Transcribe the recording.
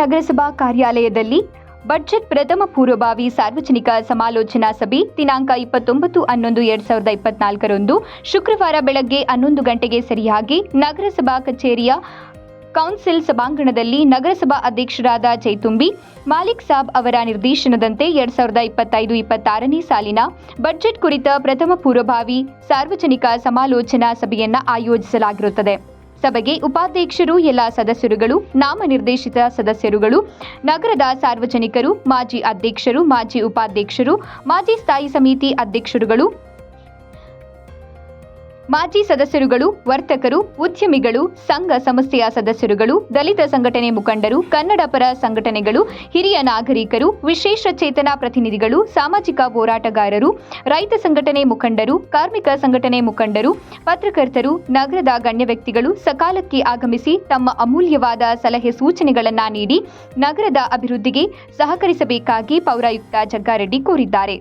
ನಗರಸಭಾ ಕಾರ್ಯಾಲಯದಲ್ಲಿ ಬಜೆಟ್ ಪ್ರಥಮ ಪೂರ್ವಭಾವಿ ಸಾರ್ವಜನಿಕ ಸಮಾಲೋಚನಾ ಸಭೆ, ದಿನಾಂಕ ಇಪ್ಪತ್ತೊಂಬತ್ತು ಹನ್ನೊಂದು ಎರಡ್ ಸಾವಿರದ ಇಪ್ಪತ್ನಾಲ್ಕರಂದು ಶುಕ್ರವಾರ ಬೆಳಗ್ಗೆ ಹನ್ನೊಂದು ಗಂಟೆಗೆ ಸರಿಯಾಗಿ ನಗರಸಭಾ ಕಚೇರಿಯ ಕೌನ್ಸಿಲ್ ಸಭಾಂಗಣದಲ್ಲಿ ನಗರಸಭಾ ಅಧ್ಯಕ್ಷರಾದ ಜೈತುಂಬಿ, ಮಾಲಿಕ್ ಸಾಬ್ ಅವರ ನಿರ್ದೇಶನದಂತೆ ಎರಡ್ ಸಾವಿರದ ಇಪ್ಪತ್ತೈದು ಇಪ್ಪತ್ತಾರನೇ ಸಾಲಿನ ಬಜೆಟ್ ಕುರಿತ ಪ್ರಥಮ ಪೂರ್ವಭಾವಿ ಸಾರ್ವಜನಿಕ ಸಮಾಲೋಚನಾ ಸಭೆಯನ್ನ ಆಯೋಜಿಸಲಾಗಿರುತ್ತದೆ. ಸಭೆಗೆ ಉಪಾಧ್ಯಕ್ಷರು ಎಲ್ಲ ಸದಸ್ಯರುಗಳು, ನಾಮನಿರ್ದೇಶಿತ ಸದಸ್ಯರುಗಳು, ನಗರದ ಸಾರ್ವಜನಿಕರು, ಮಾಜಿ ಅಧ್ಯಕ್ಷರು, ಮಾಜಿ ಉಪಾಧ್ಯಕ್ಷರು, ಮಾಜಿ ಸ್ಥಾಯಿ ಸಮಿತಿ ಅಧ್ಯಕ್ಷರುಗಳು ಮಾಜಿ ಸದಸ್ಯರುಗಳು, ವರ್ತಕರು, ಉದ್ಯಮಿಗಳು, ಸಂಘ ಸಂಸ್ಥೆಯ ಸದಸ್ಯರುಗಳು, ದಲಿತ ಸಂಘಟನೆ ಮುಖಂಡರು ಕನ್ನಡ ಪರ ಸಂಘಟನೆಗಳು, ಹಿರಿಯ ನಾಗರಿಕರು, ವಿಶೇಷ ಚೇತನ ಪ್ರತಿನಿಧಿಗಳು, ಸಾಮಾಜಿಕ ಹೋರಾಟಗಾರರು, ರೈತ ಸಂಘಟನೆ ಮುಖಂಡರು, ಕಾರ್ಮಿಕ ಸಂಘಟನೆ ಮುಖಂಡರು, ಪತ್ರಕರ್ತರು, ನಗರದ ಗಣ್ಯ ವ್ಯಕ್ತಿಗಳು ಸಕಾಲಕ್ಕೆ ಆಗಮಿಸಿ ತಮ್ಮ ಅಮೂಲ್ಯವಾದ ಸಲಹೆ ಸೂಚನೆಗಳನ್ನು ನೀಡಿ ನಗರದ ಅಭಿವೃದ್ಧಿಗೆ ಸಹಕರಿಸಬೇಕಾಗಿ ಪೌರಾಯುಕ್ತ ಜಗ್ಗಾರೆಡ್ಡಿ ಕೋರಿದ್ದಾರೆ.